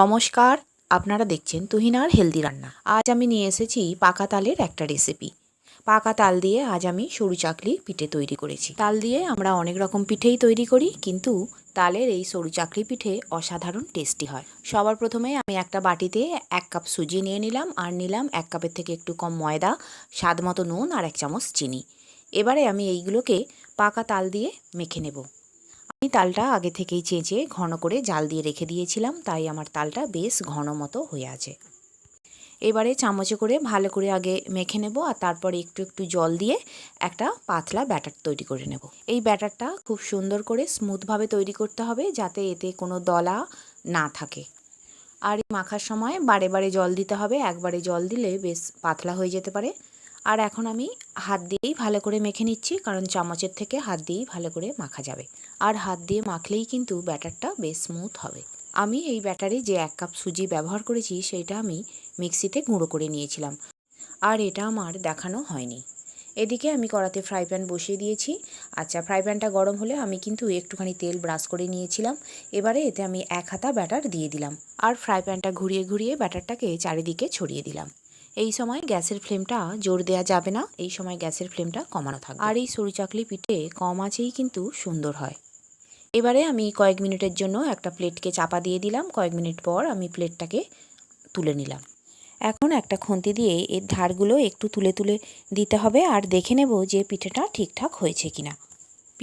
নমস্কার, আপনারা দেখছেন তুহিনার হেলদি রান্না। আজ আমি নিয়ে এসেছি পাকা তালের একটা রেসিপি পাকা তাল দিয়ে আজ আমি সরু চাকলি পিঠে তৈরি করেছি। তাল দিয়ে আমরা অনেক রকম পিঠেই তৈরি করি, কিন্তু তালের এই সরু চাকলি পিঠে অসাধারণ টেস্টি হয়। সবার প্রথমে আমি একটা বাটিতে এক কাপ সুজি নিয়ে নিলাম, আর নিলাম এক কাপের থেকে একটু কম ময়দা, স্বাদ মতো নুন আর এক চামচ চিনি। এবারে আমি এইগুলোকে পাকা তাল দিয়ে মেখে নেব। আমি তালটা আগে থেকেই চেঁচে ঘন করে জাল দিয়ে রেখে দিয়েছিলাম, তাই আমার তালটা বেশ ঘন মতো হয়ে আছে। এবারে চামচে করে ভালো করে আগে মেখে নেব আর তারপরে একটু একটু জল দিয়ে একটা পাতলা ব্যাটার তৈরি করে নেব। এই ব্যাটারটা খুব সুন্দর করে স্মুথভাবে তৈরি করতে হবে যাতে এতে কোনো দলা না থাকে। আর মাখার সময় বারে বারে জল দিতে হবে, একবারে জল দিলে বেশ পাতলা হয়ে যেতে পারে। আর এখন আমি হাত দিয়েই ভালো করে মেখে নিচ্ছি, কারণ চামচের থেকে হাত দিয়েই ভালো করে মাখা যাবে। আর হাত দিয়ে মাখলেই কিন্তু ব্যাটারটা বেশ স্মুথ হবে। আমি এই ব্যাটারে যে এক কাপ সুজি ব্যবহার করেছি সেটা আমি মিক্সিতে গুঁড়ো করে নিয়েছিলাম। আর এটা আমার দেখানো হয়নি। এদিকে আমি কড়াতে ফ্রাই প্যান বসিয়ে দিয়েছি। আচ্ছা ফ্রাই প্যানটা গরম হলে আমি কিন্তু একটুখানি তেল ব্রাশ করে নিয়েছিলাম। এবারে এতে আমি এক হাতা ব্যাটার দিয়ে দিলাম। আর ফ্রাই প্যানটা ঘুরিয়ে ঘুরিয়ে ব্যাটারটাকে চারিদিকে ছড়িয়ে দিলাম। এই সময় গ্যাসের ফ্লেমটা জোর দেওয়া যাবে না, এই সময় গ্যাসের ফ্লেমটা কমানো থাকবে। আর এই সরু চাকলি পিঠে কম আছেই কিন্তু সুন্দর হয়। এবারে আমি কয়েক মিনিটের জন্য একটা প্লেটকে চাপা দিয়ে দিলাম, কয়েক মিনিট পর আমি প্লেটটাকে তুলে নিলাম। এখন একটা খুন্তি দিয়ে এর ধারগুলো একটু তুলে তুলে দিতে হবে, আর দেখে নেব যে পিঠেটা ঠিকঠাক হয়েছে কিনা।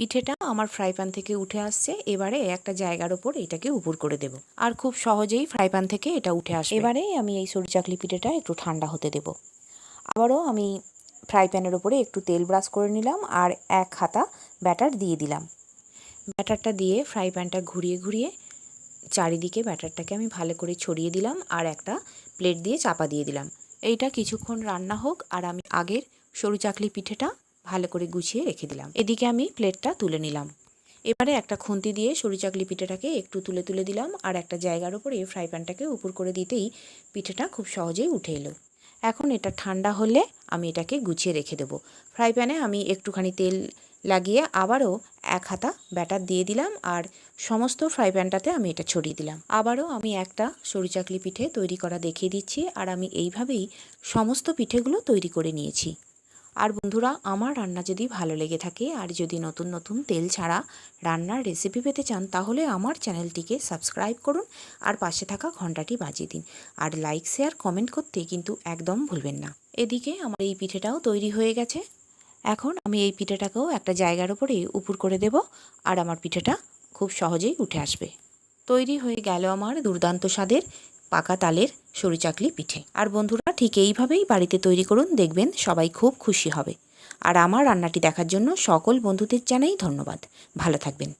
পিঠেটা আমার ফ্রাই প্যান থেকে উঠে আসছে, এবারে একটা জায়গার ওপর এটাকে উপর করে দেব। আর খুব সহজেই ফ্রাই প্যান থেকে এটা উঠে আসবে। এবারে আমি এই সরু চাকলি পিঠেটা একটু ঠান্ডা হতে দেব। আবারও আমি ফ্রাই প্যানের ওপরে একটু তেল ব্রাশ করে নিলাম আর এক হাতা ব্যাটার দিয়ে দিলাম। ব্যাটারটা দিয়ে ফ্রাই প্যানটা ঘুরিয়ে ঘুরিয়ে চারিদিকে ব্যাটারটাকে আমি ভালো করে ছড়িয়ে দিলাম আর একটা প্লেট দিয়ে চাপা দিয়ে দিলাম। এইটা কিছুক্ষণ রান্না হোক আর আমি আগের সরু চাকলি পিঠেটা ভালো করে গুছিয়ে রেখে দিলাম। এদিকে আমি প্লেটটা তুলে নিলাম। এবারে একটা খুন্তি দিয়ে সরু চাকলি পিঠেটাকে একটু তুলে তুলে দিলাম আর একটা জায়গার ওপরে ফ্রাই প্যানটাকে উপর করে দিতেই পিঠেটা খুব সহজেই উঠে এলো। এখন এটা ঠান্ডা হলে আমি এটাকে গুছিয়ে রেখে দেবো। ফ্রাই প্যানে আমি একটুখানি তেল লাগিয়ে আবারও এক হাতা ব্যাটার দিয়ে দিলাম আর সমস্ত ফ্রাই প্যানটাতে আমি এটা ছড়িয়ে দিলাম। আবারও আমি একটা সরু চাকলি পিঠে তৈরি করা দেখিয়ে দিচ্ছি আর আমি এইভাবেই সমস্ত পিঠেগুলো তৈরি করে নিয়েছি। আর বন্ধুরা, আমার রান্না যদি ভালো লেগে থাকে আর যদি নতুন নতুন তেল ছাড়া রান্নার রেসিপি পেতে চান, তাহলে আমার চ্যানেলটিকে সাবস্ক্রাইব করুন আর পাশে থাকা ঘন্টাটি বাজিয়ে দিন। আর লাইক শেয়ার কমেন্ট করতে কিন্তু একদম ভুলবেন না। এদিকে আমার এই পিঠেটাও তৈরি হয়ে গেছে। এখন আমি এই পিঠেটাকেও একটা জায়গার ওপরে উপর করে দেব আর আমার পিঠেটা খুব সহজেই উঠে আসবে। তৈরি হয়ে গেল আমার দুর্দান্ত স্বাদের পাকা তালের সরু চাকলি পিঠে। আর বন্ধুরা, ঠিক এইভাবেই বাড়িতে তৈরি করুন, দেখবেন সবাই খুব খুশি হবে। আর আমার রান্নাটি দেখার জন্য সকল বন্ধুদের জানাই ধন্যবাদ। ভালো থাকবেন।